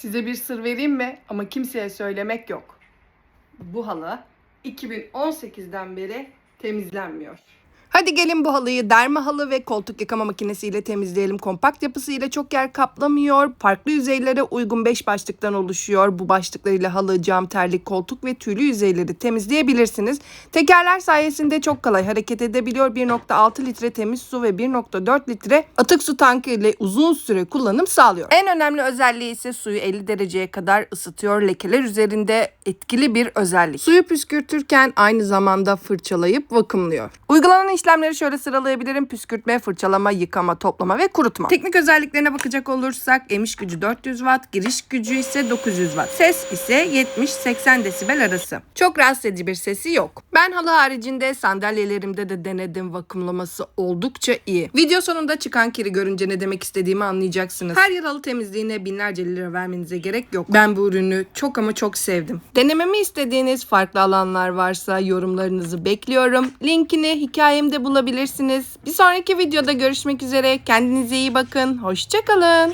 Size bir sır vereyim mi? Ama kimseye söylemek yok. Bu halı 2018'den beri temizlenmiyor. Hadi gelin bu halıyı derme halı ve koltuk yıkama makinesiyle temizleyelim. Kompakt yapısıyla çok yer kaplamıyor. Farklı yüzeylere uygun 5 başlıktan oluşuyor. Bu başlıklarıyla halı, cam, terlik, koltuk ve tüylü yüzeyleri temizleyebilirsiniz. Tekerler sayesinde çok kolay hareket edebiliyor. 1.6 litre temiz su ve 1.4 litre atık su tankı ile uzun süre kullanım sağlıyor. En önemli özelliği ise suyu 50 dereceye kadar ısıtıyor. Lekeler üzerinde etkili bir özellik. Suyu püskürtürken aynı zamanda fırçalayıp vakumluyor. Uygulanan işlemleri şöyle sıralayabilirim. Püskürtme, fırçalama, yıkama, toplama ve kurutma. Teknik özelliklerine bakacak olursak emiş gücü 400 watt, giriş gücü ise 900 watt. Ses ise 70-80 desibel arası. Çok rahatsız edici bir sesi yok. Ben halı haricinde sandalyelerimde de denedim. Vakumlaması oldukça iyi. Video sonunda çıkan kiri görünce ne demek istediğimi anlayacaksınız. Her yıl halı temizliğine binlerce lira vermenize gerek yok. Ben bu ürünü çok ama çok sevdim. Denememi istediğiniz farklı alanlar varsa yorumlarınızı bekliyorum. Linkini hikayemde bulabilirsiniz. Bir sonraki videoda görüşmek üzere. Kendinize iyi bakın. Hoşçakalın.